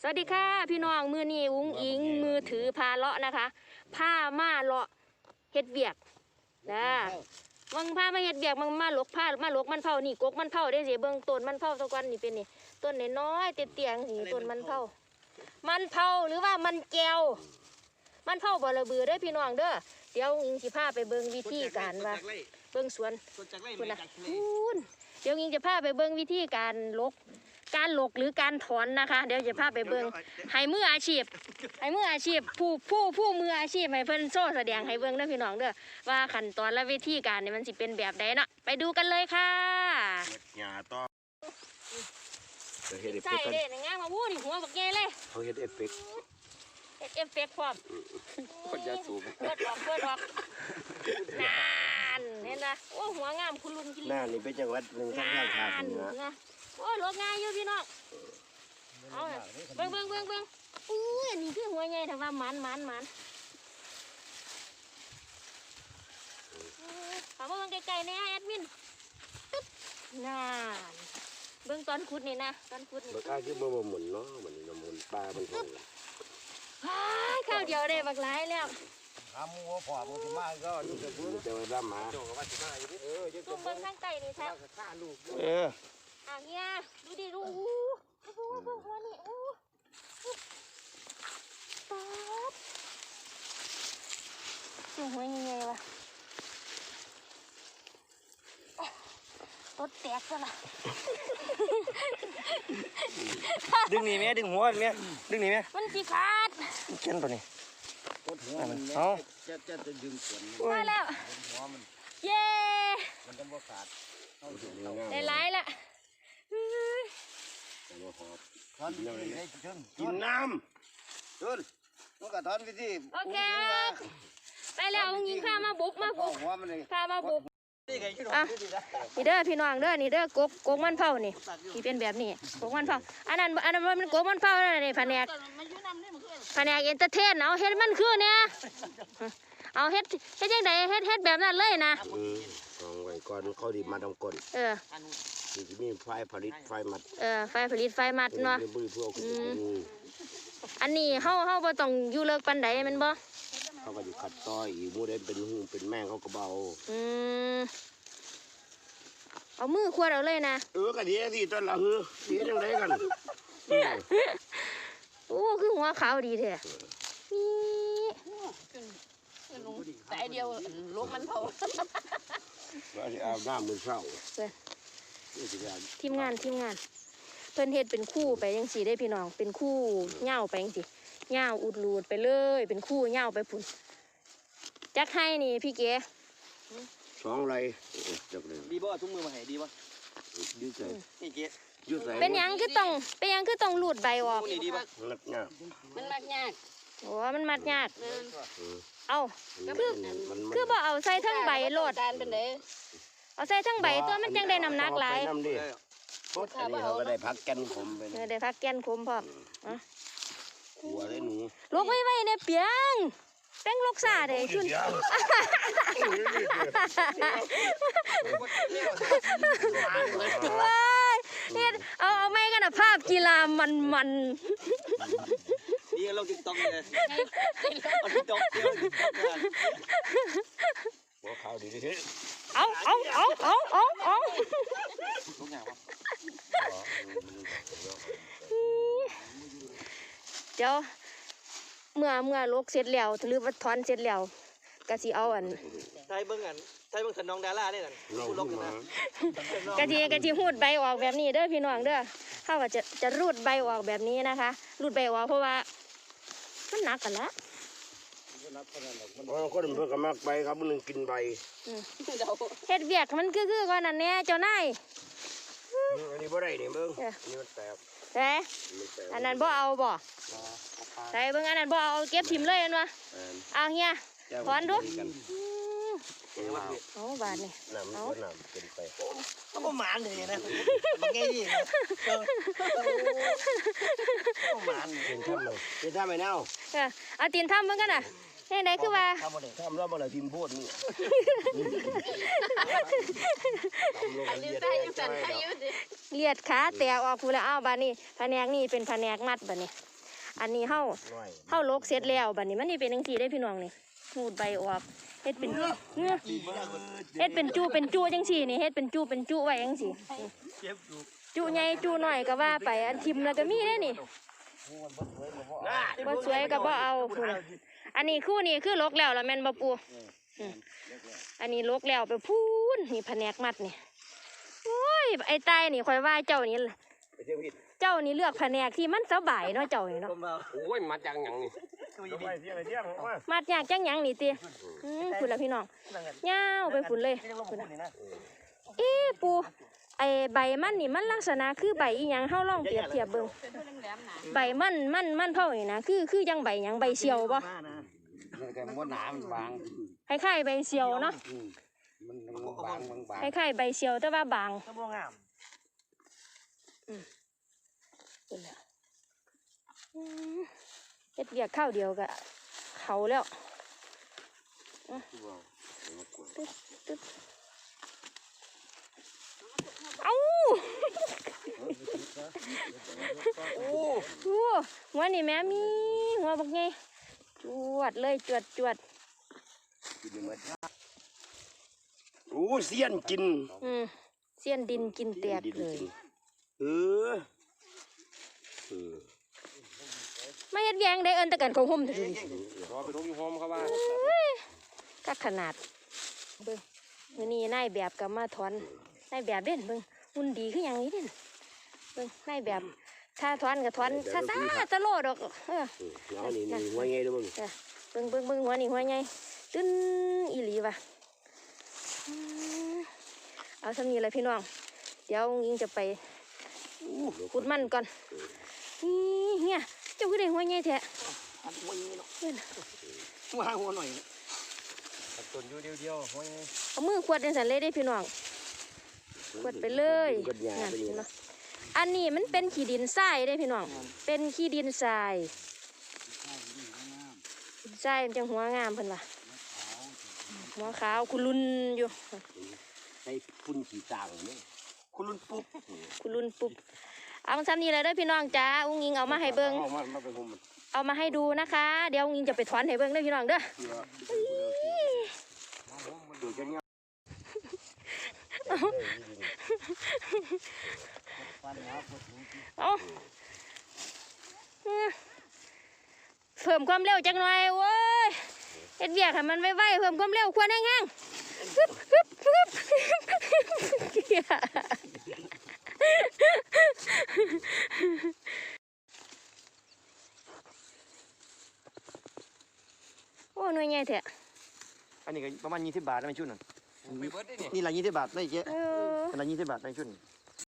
สวัสดีค่ะ พี่น้องมือนี้อุ้งอิงมือถือพาเลาะนะคะผ้ามาเลาะเฮ็ดเวียกนะวังผ้ามาเฮ็ดเวียกมันมาหลกผ้ามาหลกมันเผานี่กกมันเผาได้สิเบิ่งต้นมันเผาตะกอนนี่เป็นนี่ต้นน้อยๆเตี้ยๆนี่ต้นมันเผามันเผาหรือว่ามันแก้วมันเผาบ่ระเบือเด้อพี่น้องเด้อเดี๋ยวอุ้งอิงสิพาไปเบิ่งวิธีการว่าเบิ่งสวนคนจากไร่คุณไม่นะจากทะเลคุณเดี๋ยวยิงจะพาไปเบิ้งวิธีการลก การหลกหรือการถอนนะคะ เดี๋ยวจะพาไปเบิ้งให้มืออาชีพให้มืออาชีพ ผู้ผู้ผู้มืออาชีพให้เพิ่นโซ่แสดงให้เบิ้งเด้อพี่น้องเด้อว่าขั้นตอนและวิธีการนี่มันสิเป็นแบบใดเนาะไปดูกันเลยค่ะหญ้าต่อเขาเฮ็ดเอฟใส่เฟกต์กันเด้นะงามมาวู้นี่หัวบักใหญ่เลยเขาเฮ็ดเอฟเฟกต์เฮ็ดเอฟเฟกต์พร้อมคนจะสูบเปิดออกเปิดออกนานเห็นนะโอ้หัวงามคุณลุนกินหน้านี่เป็นจังหวัดหนึ่งทางด้านภาคเหนือนะ โอ้ยลกง่ายอยู่พี่น้องเอาน่ะเบิ่งเบิ่งเบิ่งเบิ่งอุ้ยอันนี้คือหัวใหญ่แต่ว่ามันมันมันเอามาเบิ่งไกลๆเนี่ยแอดมินตึ๊บน่าเบิ่งตอนขุดนี่นะตอนขุดนี่บ่กล้าคือบ่บ่หมุนเนาะมันนี่หมุนปลามันคงอ้ายข้าวเดียวได้บักหลายแล้วหาหมูว่าพ่อหมูสิมาก็อยู่กับกูมันจะว่าร่ำหาโจกับว่าสิมาอยู่ดิเอออยู่ซุ่มเบิ่งข้างใต้นี่แท้กับข้าลูกเออ อะเฮียดูดิดูอู้ดูเบิ่งหัวนี่อู้อู้ป๊าดดูหัวใหญ่ๆว่ะรถแตกซะละดึงหนีแม่ดึงหัวแม่ดึงหนีแม่มันสิขาดเขียนตัวนี้กดหัวมันเอาจะจะจะดึงขวนมาแล้วหัวมันเย้มันจะบ่ขาดเอาถึงได้หลายละ เฮ้ยบ่หอบทอนวิธีให้ชนกินน้ชนมันก็ทอนวิธีโอเค ไปแล้วเอายิงพามาบุกมาบุกหัวมันเลยพามาบุก นี่ไงที่อะนี่เด้อพี่น้องเด้อนี่เด้อกกกกมันเผานี่ที่เป็นแบบนี้กกมันเผาอันนั้นอันนั้นมันกกมันเผาแล้วนี่แผนกแผนกเอนเตอร์เทนเอาเฮ็ดมันคือเนี่ยเอาเฮ็ดเฮ็ดจังไดเฮ็ดเฮ็ดแบบนั้นเลยนะำอืมลองไว้ก่อนเขาดิมาทำก้นเออ สิมีไฟผลิตไฟมัดเออไฟผลิตไฟมัดเนาะบุรีเพื่อเอาขึ้นไปกินอันนี้เฮาเฮาบ่ต้องอยู่เลิกปานใดแม่นบ่เขาก็จะขัดต้อยอีกหมูได้เป็นหูเป็นแม่งเขาก็เบาอืมเอามือขวดเอาเลยนะเออก็ดีสิต้นละฮือดีจังไดกันเออโอ้คือหัวขาวดีแท้นี่แต่ไอเดียวลูกมันเผาว่าสิอาบน้ำมื้อเช้านี่สิอาบ ทีมงานทีมงาน เพิ่นเฮ็ดเป็นคู่ไปจังซี่ได้พี่น้อง เป็นคู่เหย้าไปจังซี่เหย้าอุดรูดไปเลย เป็นคู่เหย้าไปพุ่นจักให้นี่พี่เก๋สองไรจักเลยดีบ่ทุ่งมือมาให้ดีบ่ยืดใส่นี่เกียยืดใส่เป็นหยังคือต้องเป็นหยังคือต้องรูดใบออกนี่ดีบ่งัดงามันมากยากโอ้มันมัดยากเออเอามันมันคือบ่เอาใส่ทั้งใบโลดการ เป็นเด้เอาใส่ทั้งใบตัวมันจังได้น้ำหนักหลายน้ำดิปุ๊บอันนี้เขาก็ได้พักแกันผมไปเออได้พักแกนคมพร้อมหัวได้หนูลูกไว้ไว้ในเปียงแป้งลูกซาเด้ชุนว้ายเฮ็ดเอาเอาไม่กันนะภาพกีฬามันมันดีเราติ๊กต็อกเลยเอาติ๊กต็อกเดียวติ๊กต็อกเลยหัวขาวดีดิ เอาเอาเอาเอาเอาเอา ทุกอย่างวะ เดี๋ยวเมื่อเมื่อ ลกเสร็จแล้วหรือว่าถอนเสร็จแล้วก็สิเอาอันไทยเบิ่งกันไทยเบิ่งสนองดาราได้นั่นเราผู้ลขึ้กนกันมานะกะทิกะทิหูดใบออกแบบนี้เด้อพี่น้องเด้อถ้าว่าจะจะรูดใบออกแบบนี้นะคะ รูดใบออกเพราะว่ามันหนักกันละเพราะคนเพื่อนก็มักไปครับมันนึงกินใบเดาเฮ็ดเวียกมันคือคือก่อนนั่นแน่เจ้านายอันนี้บ่ได้นี่เบิ่งอันนี้มันแตก แต่มันแตกอันนั้นบ่เอาบ่ใส่เบิ่งอันนั้นบ่เอาเอาเก็บถิ่มเลยอันวะเอาเฮียถอนดูอืมเอาบาดนี่น้ำมันน้ำเป็นไปเขาบ่หมานเลยนะมันไงยี่นะบ่หมานเป็นทำไมเป็นทำไมเน่าเออเอาตีนทำเบิ่งกันน่ะแน่ไหนคือว่าทำมาเลยทำแล้วมันอะไรพิมพ์โพดนี่อันนี้ใส่ยังสั่นใส่อยู่ดิ เลียดขาแตกออกพูนแล้วอ้าวบัดนี้แผนกนี่เป็นแผนกมัดบัดนี้ อันนี้เฮาน้อยเฮาลกเสร็จแล้วบัดนี้มันนี่เป็นจังซี่ได้พี่น้องนี่หูดใบออกเฮ็ดเป็นเงื้อเฮ็ดเป็นจูเป็นจูจังซี่นี่เฮ็ดเป็นจูเป็นจูไว้จังซี่เจ็บอยู่จูใหญ่จูน้อยก็ว่าไปอันทิมแล้วก็มีเด้นี่บ่สวยก็บ่เอาพุ่นอันนี้คู่นี่คือลกแล้วล่ะแม่นบ่ปูอืมอันนี้ลกแล้วไปพูนนี่แผนกมัดนี่โอ้ ยไอ้ใต้นี่ข่อยว่าเจ้านี่ ไปเที่ยวผิดเจ้านี่เลือกแผนกที่มันสบายเนาะเจ้านี่เนาะผมเอาโอ้ยมาจังหยังนี่ตัวไปยีดีเที่ยวไปเที่ยวมามัดยากจังหยังนี่ติอืมพุ่นละพี่น้องยาวไปพุ่นเลย ที่ต้องลงพุ่นนี่นะเอ๊ะปูไอใบมันนี่มันลักษณะคือใบอีหยังเฮาลองเปรียบเทียบเบิ่งเป็นผู้แหลมๆหนาใบมันมันมันเผานี่นะคือคือยังใบหยังใบเสียวบ่มานะแล้วก็มันหนามันบางคล้ายๆใบเสียวเนาะอื มมันมันบางบางบางคล้ายๆใบเสียวแต่ว่าบางถ้าบ่งามพุ่นน่ะอืมเฮ็ดเวียกข้าวเดียวก็เขาแล้วเอ้าโอ้โอ้หัวนี่แม่มีหัวบักไงจวดเลยจวดจวดกินไม่หมดโอ้เสี้ยนกินอืมเสี้ยนดินกินแตกเลย เออเออไม่เฮ็ดแยงได้เอินแตะกันของห่มถึงรอไปลงหอมเขาว่าก็ขนาดเบิ่งมื้อนี้นายแบบก็มาถอนนายแบบเด่นเบิ่งหุ่นดีคือหยังนี้เด่นเบิ่งนายแบบถ้าถอนก็ถอนซาซาตะโลดอกเออเอานี่นี่หัวไงดูมึงเบิ่งเบิ่งเบิ่งหัวนี่หัวใหญ่ตึ้นอีหลีว่ะอืม เอาสำนี้เลยพี่น้อง เดี๋ยวยิงจะไปขุดมันก่อนนี่เฮียเจ้าคือได้หัวใหญ่แท้อันหัวยีเนาะเพิ่นหัวหัวหน่อยต้นอยู่เดียวเดียวหัวไงเอามือขวดในสันเลยได้พี่น้องขวดไปเลยนั่ก็ยานไปอยู่เห็นบ่อันนี้มันเป็นขี้ดินทรายได้พี่น้อง เป็นขี้ดินทรายทรายมันจังหัวงามเพิ่นว่ะ หัวขาวคุลุนอยู่ใส่พุ่นขี้ต่างนี่คุณลุนปุ๊บคุลุนปุ๊บเอาซ้ำนี้เลยเด้อพี่น้องจ้าอุ้งอิงเอามาให้เบิ่งเอามามาเป็นผมมันเอามาให้ดูนะคะ เดี๋ยวอุ้งอิงจะไปถอนให้เบิ่งเด้อพี่น้องเด้อดูกันเนี่ยเอาเพิ่มความเร็วจังหน่อยโว้ย เฮ็ดเวียกให้มันไวๆเพิ่มความเร็วควรแห้งๆฮึบฮึบฮึบเหี้ยโอ้หน่วยใหญ่แท้อันนี้ก็ประมาณ20บาทได้ไหมชุดนั้นไปเบิดได้นี่นี่ละ20บาทได้เจ๊เอออันละ20บาทได้ชุดนี้